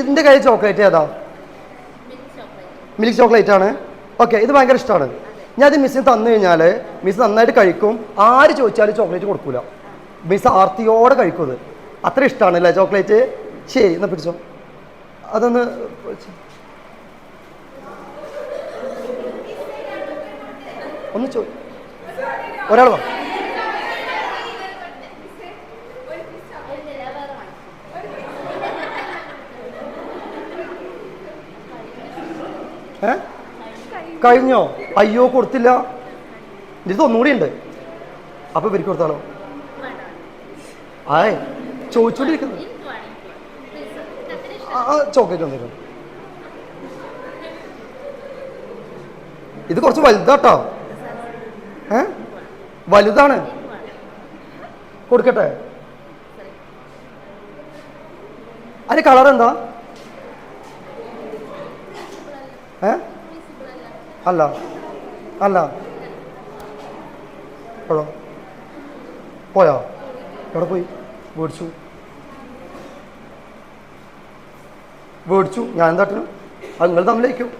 ഇതിന്റെ കയ്യിൽ ചോക്ലേറ്റ് ഏതാ? മിൽക്ക് ചോക്ലേറ്റ് ആണ്. ഓക്കെ ഇത് ഭയങ്കര ഇഷ്ടമാണ്. ഞാൻ ഇത് മിസ്സിന് തന്നു കഴിഞ്ഞാൽ മിസ് നന്നായിട്ട് കഴിക്കും. ആര് ചോദിച്ചാലും ചോക്ലേറ്റ് കൊടുക്കൂല. മിസ് ആർത്തിയോടെ കഴിക്കും അത്. അത്ര ഇഷ്ടമാണ് അല്ലേ ചോക്ലേറ്റ്? ശരി എന്നാ പിടിച്ചോ. അതൊന്ന് ഒന്ന് ചോ ഒരാൾ വാ. ഏ? കഴിഞ്ഞോ? അയ്യോ കൊടുത്തില്ല. ഇത് ഒന്നുകൂടി ഉണ്ട്. അപ്പൊ ഇവർക്ക് കൊടുത്താലോ? ആയ ചോദിച്ചോണ്ടിരിക്കുന്നു. ആ ചോക്ലേറ്റ് വന്നേക്കും ഇത് കുറച്ച് വലുതാട്ടോ. ഏ? വലുതാണ്. കൊടുക്കട്ടെ. അതിന് കളർ എന്താ ഏ അല്ല. അല്ല. എപ്പോഴോ പോയോ? എവിടെ പോയി? മേടിച്ചു. മേടിച്ചു. ഞാൻ എന്താട്ടിനും അത് നിങ്ങൾ തമ്മിലേക്കും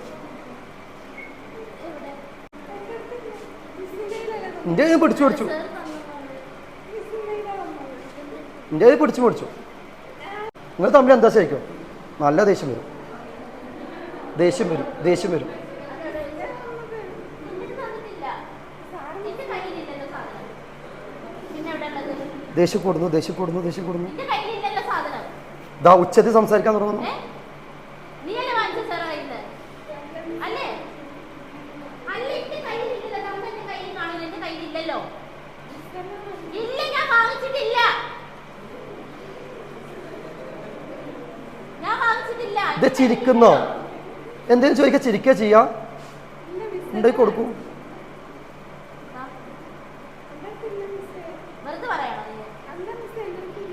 എന്റെ കയ്യിൽ പിടിച്ചു പിടിച്ചു എന്റെ കയ്യിൽ പിടിച്ചു പിടിച്ചു നിങ്ങൾ തമ്മിൽ എന്താ ശരിക്കും? നല്ല ദേഷ്യം വരും. ദേഷ്യം വരും. ദേഷ്യം വരും. ദേഷ്യം കൂടുന്നു ദേഷ്യം കൂടുന്നു ദേഷ്യം കൂടുന്നു ദാ ഉച്ചത്തിൽ സംസാരിക്കാൻ തുടങ്ങുന്നു. ഇല്ല ഞാൻ വാങ്ങിച്ചിട്ടില്ല. ഞാൻ വാങ്ങിച്ചിട്ടില്ല. ഇത് ചിരിക്കുന്നോ? എന്തേലും ചോദിക്ക ചിരിക്കുക ചെയ്യാ. ഉണ്ടായി കൊടുക്കൂ. വെറുതെ?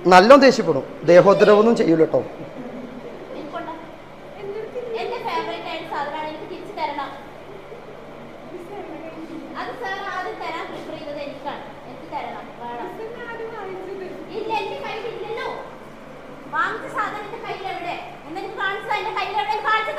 നല്ലോ ദേഷ്യപ്പെടും. ദേഹോദ്രവൊന്നും ചെയ്യൂല കേട്ടോ വാങ്ങിച്ച സാധനം എന്റെ കയ്യിലെവിടെ? എന്നെ കാണിച്ചു എന്റെ കയ്യിലെവിടെ? കാണിച്ചു